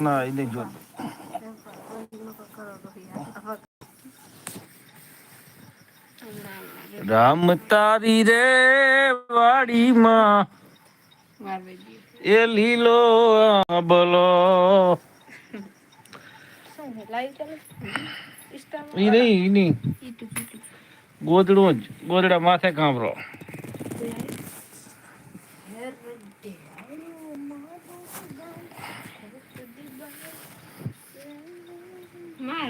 ના એ નહીં જો રામ તારી રે વાડીમાં એ લીલો આંબલો. ઈ ગોદડું જ, ગોદડા માથે કામરો માર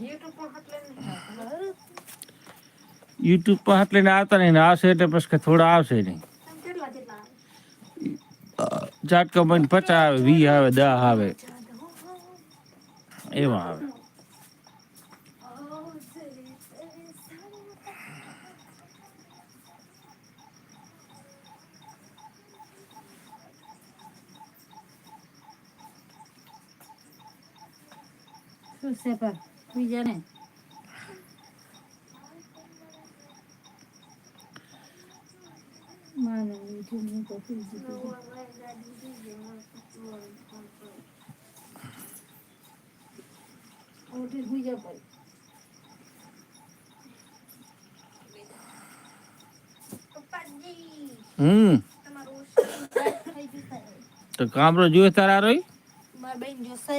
યુટ્યુબ પર હટલે નહીં યુટ્યુબ પર હાથ લઈને આવતા નહીં ને આવશે એટલે પછી કે થોડા આવશે નહીં કેટલા કેટલા ઝાટકા બંધ પચાસ આવે વી આવે દસ આવે એવા આવે શું છે પર બીજા ને માને યુટ્યુબ ની તો ફીજી ઓટી હુઈ જા પર હમ તો કામરો જોઈએ તારા રોઈ માર બેન જોશે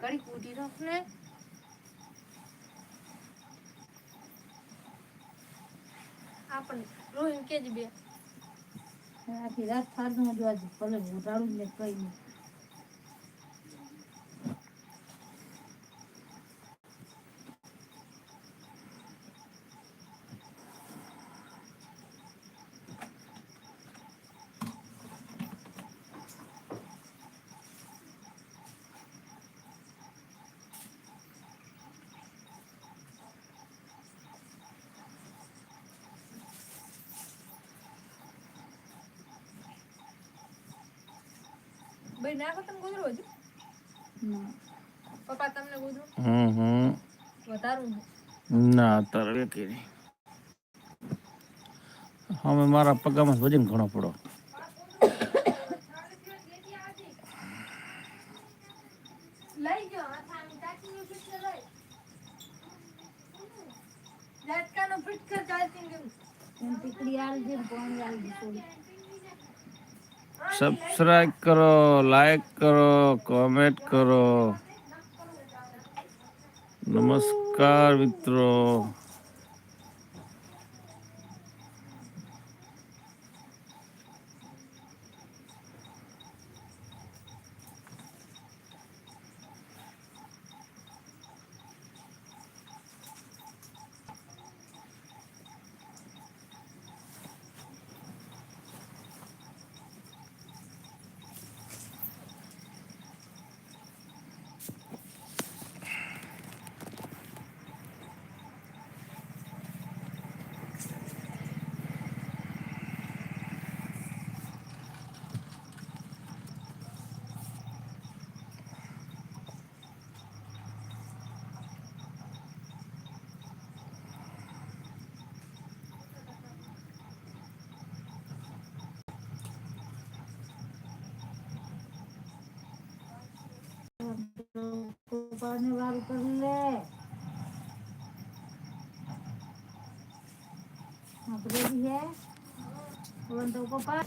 કડી કૂટી રાખ ને. આપણે રોહિન કે જ બે. આખી રાત ફાદમાં જો જ ભલે ઉઠાડું ને કઈ નહીં. ભાઈ નાખો તમે ગોદરો હજુ? પપ્પા તમને ગોદરો હમ હમ. વધારું ના. તારે કે અમે મારા પગામાં વજન ઘણો પડો લઈ ગયો આ થાળી ટાંકીનું ફિટ લઈ ઝટકાનો ફિટ કર ચાલતી ગયું. એમ ટીકડી આલ જે બોન આલ દે થોડી સબસ્ક્રાઇબ કરો લાઈક કરો કોમેન્ટ કરો. નમસ્કાર મિત્રો. પાણી વાળું કરી લે આપણે બી હે. તો પપ્પા